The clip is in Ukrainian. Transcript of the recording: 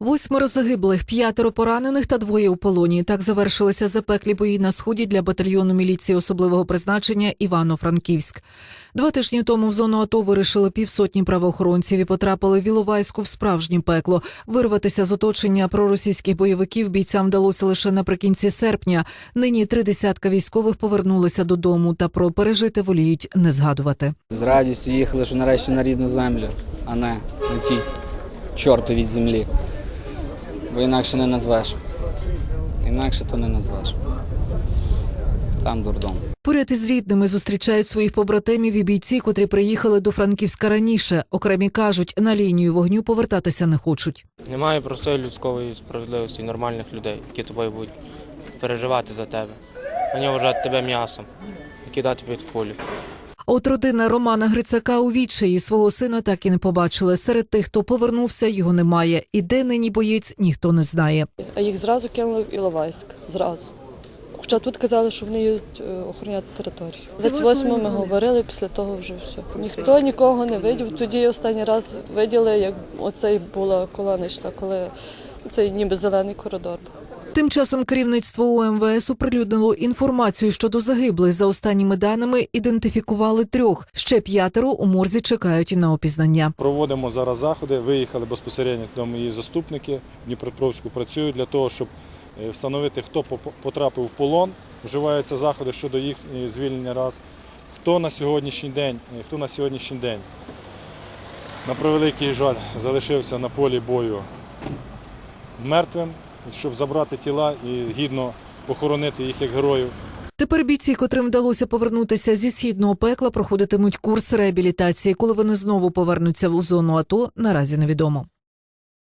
Восьмеро загиблих, п'ятеро поранених та двоє у полоні. Так завершилися запеклі бої на сході для батальйону міліції особливого призначення Івано-Франківськ. Два тижні тому в зону АТО вирішили півсотні правоохоронців і потрапили в Іловайську в справжнє пекло. Вирватися з оточення проросійських бойовиків бійцям вдалося лише наприкінці серпня. Нині три десятка військових повернулися додому та про пережити воліють не згадувати. З радістю їхали, що нарешті на рідну землю, а не на тій чортовій землі. Бо інакше не назвеш. Інакше то не назвеш. Там дурдом. Поряд із рідними зустрічають своїх побратимів і бійці, котрі приїхали до Франківська раніше. Окремі кажуть, на лінію вогню повертатися не хочуть. Немає простої людської справедливості, нормальних людей, які тобою будуть переживати за тебе. Вони вважають тебе м'ясом і кидати під кулю. От родина Романа Грицака у відчаї свого сина так і не побачили. Серед тих, хто повернувся, його немає. І де нині боєць, ніхто не знає. А їх зразу кинули в Іловайськ. Зразу. Хоча тут казали, що вони їдуть е, охороняти територію. 28 ми говорили, після того вже все. Ніхто нікого не видів. Тоді останній раз виділи, як оцей була колона йшла, коли цей ніби зелений коридор був. Тим часом керівництво УМВС оприлюднило інформацію щодо загиблих. За останніми даними ідентифікували трьох. Ще п'ятеро у морзі чекають на опізнання. Проводимо зараз заходи. Виїхали безпосередньо до мої заступники Дніпропетровську працюють для того, щоб е, встановити, хто потрапив в полон. Вживаються заходи щодо їх звільнення раз. Хто на сьогоднішній день, е, хто на сьогоднішній день, на превеликий жаль, залишився на полі бою мертвим, щоб забрати тіла і гідно похоронити їх як героїв. Тепер бійці, котрим вдалося повернутися зі східного пекла, проходитимуть курс реабілітації. Коли вони знову повернуться у зону АТО, наразі невідомо.